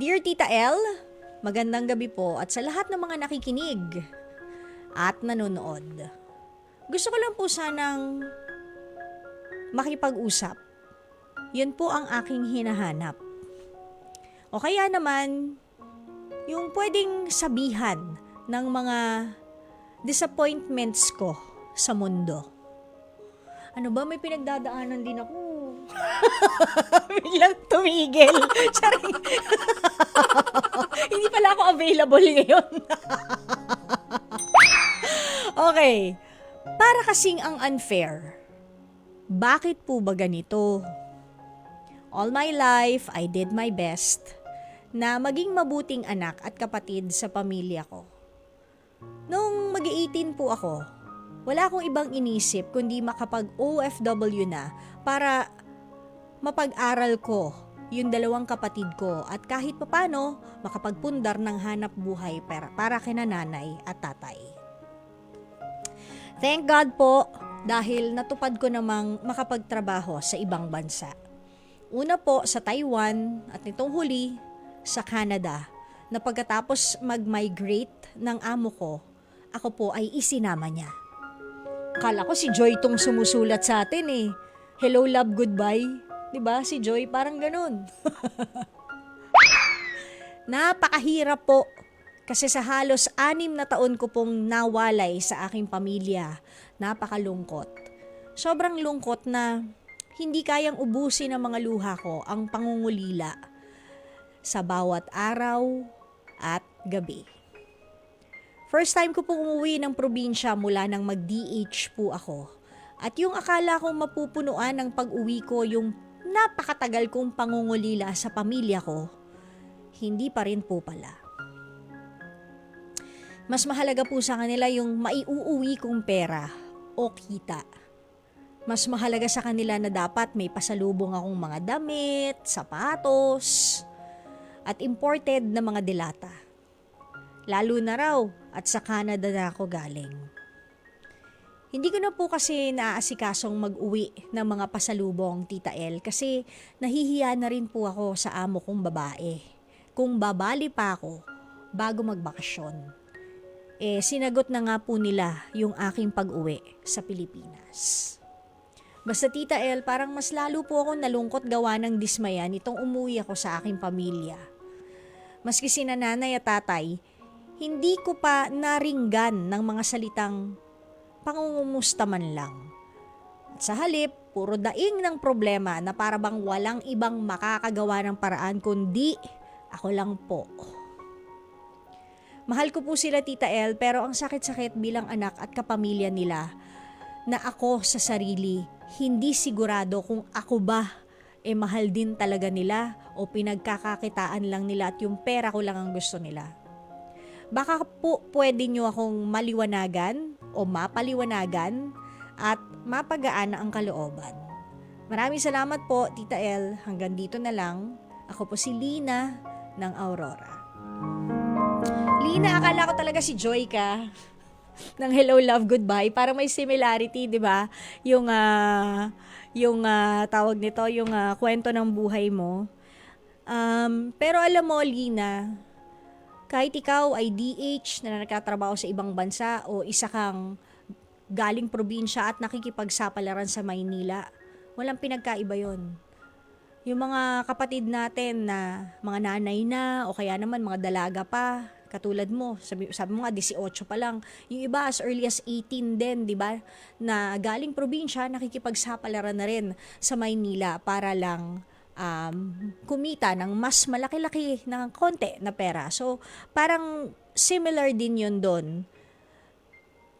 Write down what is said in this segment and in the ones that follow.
Dear Tita L, magandang gabi po at sa lahat ng mga nakikinig at nanonood. Gusto ko lang po sanang makipag-usap. Yun po ang aking hinahanap. O kaya naman, yung pwedeng sabihan ng mga disappointments ko sa mundo. Ano ba, may pinagdadaanan din ako. Biglang tumigil. Charing. Hindi pala ako available ngayon. okay. Para kasing ang unfair. Bakit po ba ganito? All my life, I did my best na maging mabuting anak at kapatid sa pamilya ko. Nung mag-18 po ako, wala akong ibang inisip kundi makapag OFW na para mapag-aral ko yung dalawang kapatid ko at kahit papano makapagpundar ng hanap buhay para, para kina nanay at tatay. Thank God po dahil natupad ko namang makapagtrabaho sa ibang bansa. Una po sa Taiwan at nitong huli sa Canada na pagkatapos mag-migrate ng amo ko, ako po ay isinama niya. Kala ko si Joy tong sumusulat sa atin eh. Hello, love, goodbye. 'Di ba Si Joy parang ganun. Napakahirap po. Kasi sa halos anim na taon ko pong nawalay sa aking pamilya, napakalungkot. Sobrang lungkot na hindi kayang ubusin ng mga luha ko ang pangungulila sa bawat araw at gabi. First time ko pong umuwi ng probinsya mula nang mag-DH po ako. At yung akala kong mapupunuan ng pag-uwi ko yung napakatagal kong pangungulila sa pamilya ko, hindi pa rin po pala. Mas mahalaga po sa kanila yung maiuuwi kong pera o kita. Mas mahalaga sa kanila na dapat may pasalubong akong mga damit, sapatos, at imported na mga dilata. Lalo na raw at sa Canada na ako galing. Hindi ko na po kasi naaasikasong mag-uwi ng mga pasalubong, Tita El, kasi nahihiya na rin po ako sa amo kong babae. Kung babali pa ako bago magbakasyon. Eh, sinagot na nga po nila yung aking pag-uwi sa Pilipinas. Basta Tita El, parang mas lalo po ako nalungkot gawa ng dismaya nitong umuwi ako sa aking pamilya. Maski sina nanay at tatay, hindi ko pa naringgan ng mga salitang pangungumusta man lang. At sa halip, puro daing ng problema na para bang walang ibang makakagawa ng paraan kundi ako lang po. Mahal ko po sila Tita El pero ang sakit-sakit bilang anak at kapamilya nila na ako sa sarili hindi sigurado kung ako ba eh mahal din talaga nila o pinagkakakitaan lang nila at yung pera ko lang ang gusto nila. Baka po pwede nyo akong maliwanagan o mapaliwanagan at mapagaan ang kalooban. Maraming salamat po, Tita El. Hanggang dito na lang. Ako po si Lina ng Aurora. Lina, akala ko talaga si Joy ka ng Hello Love Goodbye para may similarity, 'di ba? Yung ah yung ah, tawag nito, yung ah, kwento ng buhay mo. Um, pero alam mo, Lina, kahit ikaw ay DH na nagkatrabaho sa ibang bansa o isa kang galing probinsya at nakikipagsapalaran sa Maynila, walang pinagkaiba yon. Yung mga kapatid natin na mga nanay na o kaya naman mga dalaga pa, katulad mo, sabi, sabi mo nga 18 pa lang. Yung iba as early as 18 din, 'di ba? Na galing probinsya nakikipagsapalaran na rin sa Maynila para lang um, kumita ng mas malaki-laki ng konti na pera. So, parang similar din yun doon.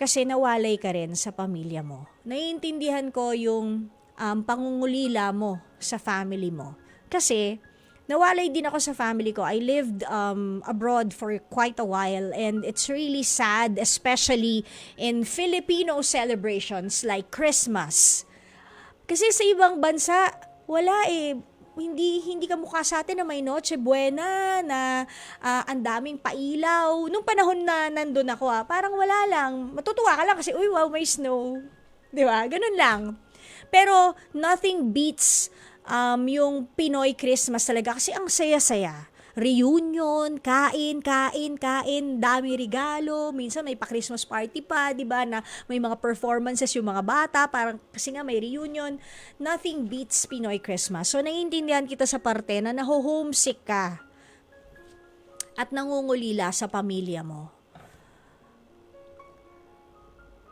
Kasi nawalay ka rin sa pamilya mo. Naiintindihan ko yung um, pangungulila mo sa family mo. Kasi, nawalay din ako sa family ko. I lived um, abroad for quite a while and it's really sad, especially in Filipino celebrations like Christmas. Kasi sa ibang bansa, wala eh. Hindi hindi ka mukha sa atin na may Noche Buena, na ah, ang daming pailaw. Nung panahon na nandun ako, ah, parang wala lang. Matutuwa ka lang kasi, uy, wow, may snow. Di ba? Ganun lang. Pero nothing beats um, yung Pinoy Christmas talaga kasi ang saya-saya. Reunion, kain, kain, kain, dami regalo, minsan may pa-Christmas party pa, 'di ba, na may mga performances yung mga bata, parang kasi nga may reunion. Nothing beats Pinoy Christmas. So naiintindihan kita sa parte na naho-homesick ka at nangungulila sa pamilya mo.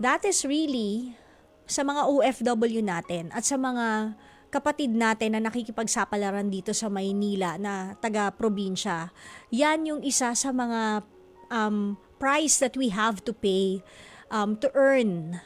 That is really sa mga OFW natin at sa mga kapatid natin na nakikipagsapalaran dito sa Maynila na taga-probinsya. Yan yung isa sa mga um, price that we have to pay um, to earn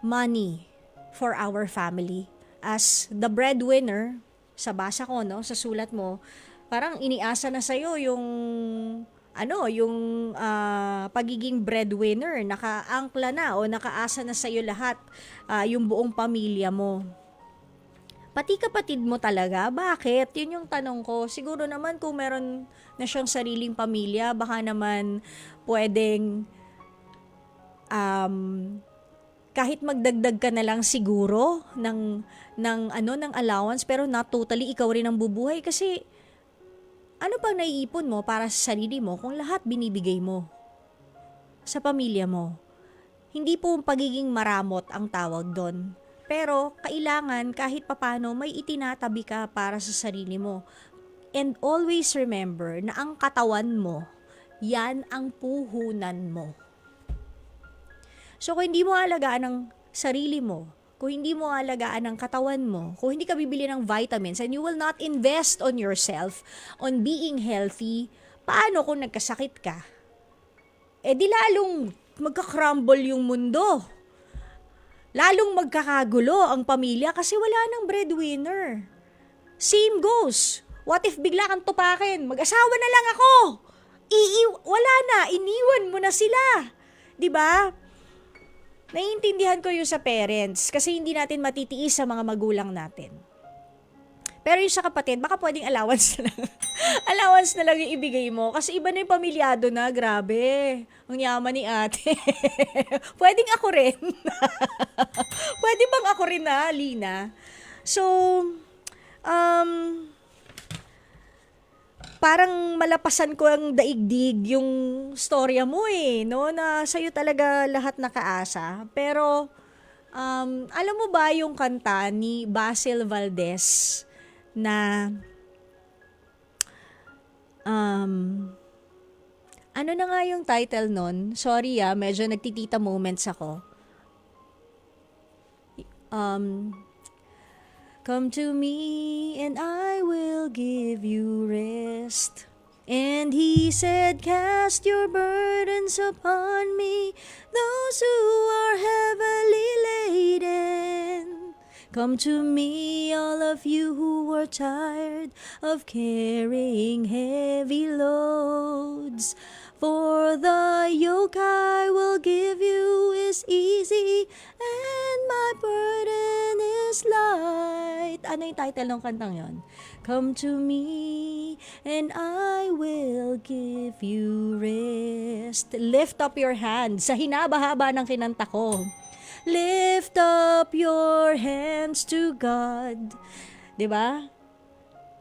money for our family. As the breadwinner, sa basa ko, no, sa sulat mo, parang iniasa na sa'yo yung ano, yung ah, pagiging breadwinner, nakaangkla na o nakaasa na sa'yo lahat, ah, yung buong pamilya mo. Pati kapatid mo talaga, bakit? Yun yung tanong ko. Siguro naman kung meron na siyang sariling pamilya, baka naman pwedeng um, kahit magdagdag ka na lang siguro ng ng ano ng allowance pero not totally ikaw rin ang bubuhay kasi ano pang naiipon mo para sa sarili mo kung lahat binibigay mo sa pamilya mo? Hindi po pagiging maramot ang tawag doon. Pero kailangan kahit papano may itinatabi ka para sa sarili mo. And always remember na ang katawan mo, yan ang puhunan mo. So kung hindi mo alagaan ang sarili mo, kung hindi mo alagaan ang katawan mo, kung hindi ka bibili ng vitamins and you will not invest on yourself, on being healthy, paano kung nagkasakit ka? Eh di lalong magka-crumble yung mundo. Lalong magkakagulo ang pamilya kasi wala nang breadwinner. Same goes. What if bigla kang tupakin? Mag-asawa na lang ako. Ii- wala na, iniwan mo na sila. 'Di ba? Naiintindihan ko yung sa parents kasi hindi natin matitiis sa mga magulang natin. Pero yung sa kapatid, baka pwedeng allowance na lang. allowance na lang yung ibigay mo. Kasi iba na yung pamilyado na, grabe. Ang yaman ni ate. pwedeng ako rin. Pwede bang ako rin na, Lina? So, um, parang malapasan ko ang daigdig yung storya mo eh, no? Na sa'yo talaga lahat nakaasa. Pero, um, alam mo ba yung kanta ni Basil Valdez na um, ano na nga yung title nun? Sorry ah, medyo nagtitita moments ako. Um, Come to me and I will give you rest. And he said, Cast your burdens upon me, those who are heavily laden. Come to me, all of you who are tired of carrying heavy loads. For the yoke I will give you is easy and my burden is light. Ano yung title ng kantang yon? Come to me and I will give you rest. Lift up your hands sa hinabahaba ng kinanta ko. Lift up your hands to God. 'Di ba?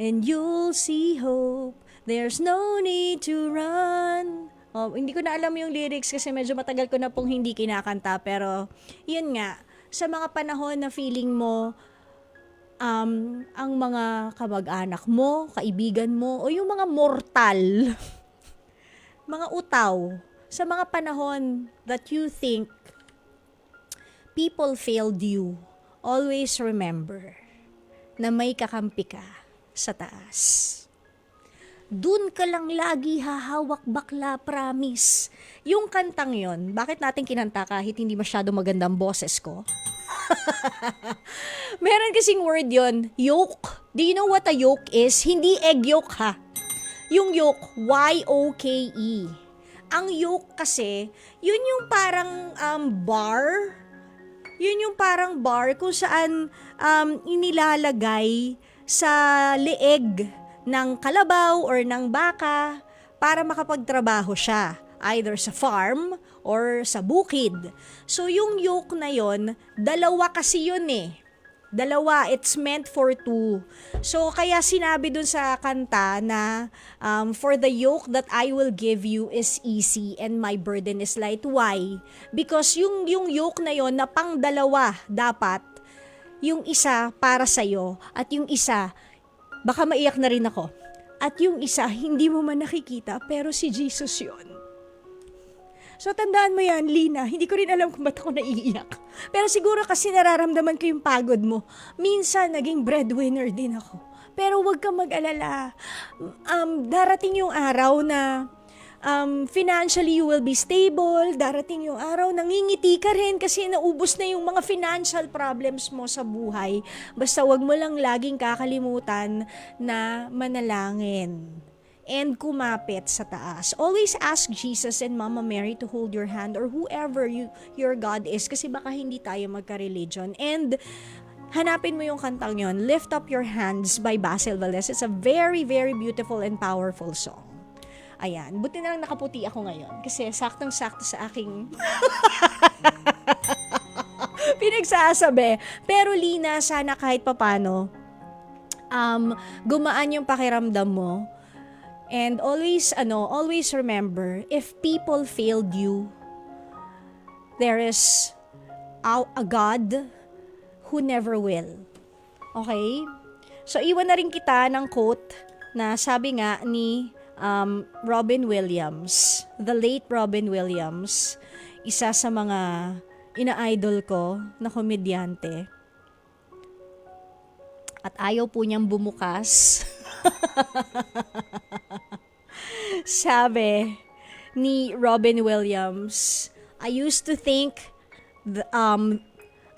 And you'll see hope. There's no need to run. Oh, hindi ko na alam yung lyrics kasi medyo matagal ko na pong hindi kinakanta. Pero, yun nga, sa mga panahon na feeling mo, um, ang mga kamag-anak mo, kaibigan mo, o yung mga mortal, mga utaw, sa mga panahon that you think people failed you, always remember na may kakampi ka sa taas. Dun ka lang lagi hahawak bakla, promise. Yung kantang yon, bakit natin kinanta kahit hindi masyado magandang boses ko? Meron kasing word yon, yoke. Do you know what a yoke is? Hindi egg yolk ha. Yung yoke, Y-O-K-E. Ang yoke kasi, yun yung parang um, bar. Yun yung parang bar kung saan um, inilalagay sa leeg ng kalabaw or ng baka para makapagtrabaho siya either sa farm or sa bukid. So yung yoke na yon, dalawa kasi yun eh. Dalawa, it's meant for two. So, kaya sinabi dun sa kanta na, um, For the yoke that I will give you is easy and my burden is light. Why? Because yung, yung yoke na yon na pang dalawa dapat, yung isa para sa'yo at yung isa, baka maiyak na rin ako. At yung isa, hindi mo man nakikita, pero si Jesus yon. So tandaan mo yan, Lina, hindi ko rin alam kung ba't ako naiiyak. Pero siguro kasi nararamdaman ko yung pagod mo. Minsan, naging breadwinner din ako. Pero huwag ka mag-alala. Um, darating yung araw na um, financially you will be stable. Darating yung araw, nangingiti ka rin kasi naubos na yung mga financial problems mo sa buhay. Basta wag mo lang laging kakalimutan na manalangin and kumapit sa taas. Always ask Jesus and Mama Mary to hold your hand or whoever you, your God is kasi baka hindi tayo magka-religion. And hanapin mo yung kantang yon, Lift Up Your Hands by Basil Valdez. It's a very, very beautiful and powerful song. Ayan, buti na lang nakaputi ako ngayon kasi saktong-sakto sa aking pinagsasabi. Pero Lina, sana kahit papano, um, gumaan yung pakiramdam mo And always, ano, always remember, if people failed you, there is a, God who never will. Okay? So, iwan na rin kita ng quote na sabi nga ni um, Robin Williams, the late Robin Williams, isa sa mga ina-idol ko na komedyante. At ayaw po niyang bumukas Sabi ni Robin Williams, I used to think the, um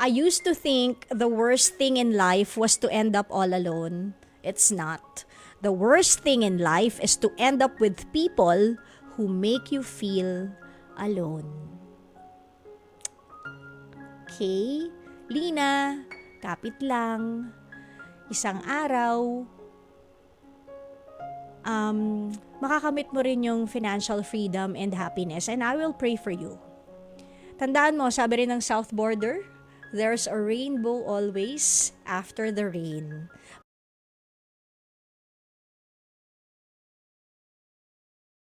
I used to think the worst thing in life was to end up all alone. It's not. The worst thing in life is to end up with people who make you feel alone. Okay? Lina, kapit lang. Isang araw, um, makakamit mo rin yung financial freedom and happiness. And I will pray for you. Tandaan mo, sabi rin ng South Border, there's a rainbow always after the rain.